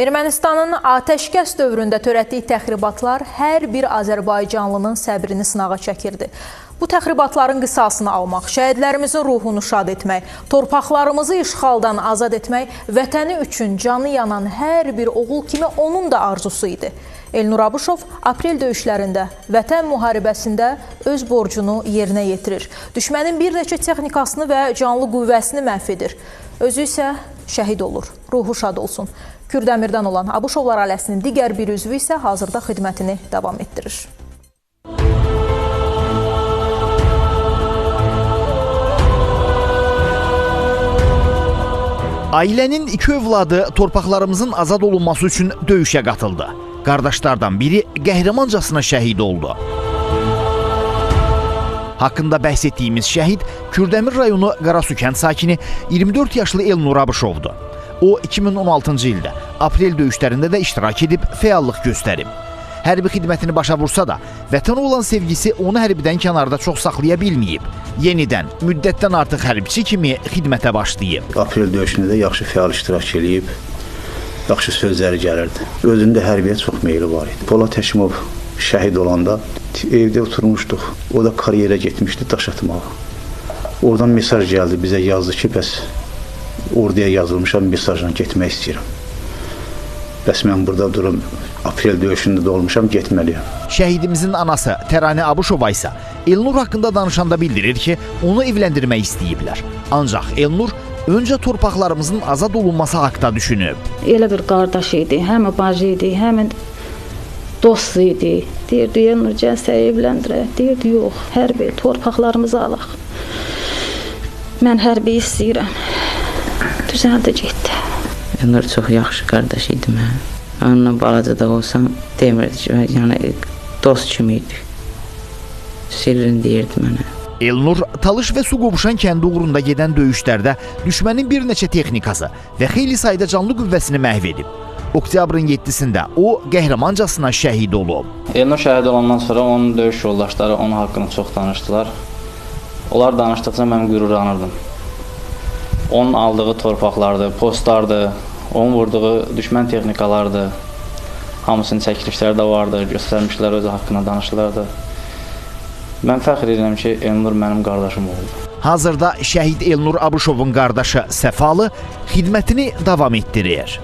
Ermənistanın atəşkəs dövründə törətdiyi təxribatlar hər bir Azərbaycanlının səbrini sınağa çəkirdi. Bu təxribatların qisasını almaq, şəhidlərimizin ruhunu şad etmək, torpaqlarımızı işğaldan azad etmək vətəni üçün canı yanan hər bir oğul kimi onun da arzusu idi. Elnur Abuşov aprel döyüşlərində vətən müharibəsində öz borcunu yerinə yetirir. Düşmənin bir neçə texnikasını və canlı qüvvəsini məhv edir. Özü isə şəhid olur. Ruhu şad olsun. Kürdəmirdən olan Abuşovlar ailəsinin digər bir üzvü isə hazırda xidmətini davam etdirir. Ailənin iki övladı torpaqlarımızın azad olunması üçün döyüşə qatıldı. Qardaşlardan biri qəhrəmancasına şəhid oldu. Haqqında bəhs etdiyimiz şəhid Kürdəmir rayonu Qarasu kənd sakini 24 yaşlı Elnur Abışovdur. O 2016-cı ildə aprel döyüşlərində də iştirak edib fəallıq göstərib. Hərbi xidmətini başa vursa da, vətənə olan sevgisi onu hərbidən kənarda çox saxlaya bilməyib. Yenidən müddətdən artıq hərbçi kimi xidmətə başlayıb. Aprel döyüşündə də yaxşı fəal iştirak eləyib, yaxşı sözləri gəlirdi. Özündə hərbiyə çox meyli var idi. Polad Həşimov şəhid olanda evdə oturmuşduq. O da karyerə getmişdi daş atmağa. Oradan mesaj gəldi bizə yazdı ki, bəs orduya yazılmışam, mesajla getmək istəyirəm. Bəs mən burada durum, aprel döyüşündə də olmuşam, getməliyəm. Şəhidimizin anası Təranə Abuşova isə Elnur haqqında danışanda bildirir ki, onu evləndirmək istəyiblər. Ancaq Elnur öncə torpaqlarımızın azad olunması haqqında düşünüb. Elə bir qardaş idi, həm bacı idi, həm dost idi. Deyirdi, gəl səni evləndirək. Deyirdi, yox, hərbi torpaqlarımızı alaq. Mən hərbi istəyirəm. Düzəldi getdi. Elnur çox yaxşı qardaş idi mənə. Onunla balaca da olsam demirdi ki, yəni dost kimi idi. Sirrin deyirdi mənə. Elnur Talış və Suqovuşan kəndi uğrunda gedən döyüşlərdə düşmənin bir neçə texnikası və xeyli sayda canlı qüvvəsini məhv edib. Oktyabrın 7-sində o qəhrəmancasına şəhid olub. Elnur şəhid olandan sonra onun döyüş yoldaşları onun haqqında çox danışdılar. Onlar danışdıqca mən qürurlanırdım. Onun aldığı torpaqlardı, postlardı, onun vurduğu düşmən texnikalardı. Hamısının çəkilişləri də vardı, göstərmişlər özü haqqında danışırlardı. Mən fəxr edirəm ki, Elnur mənim qardaşım oldu. Hazırda şəhid Elnur Abuşovun qardaşı Səfalı xidmətini davam etdirir.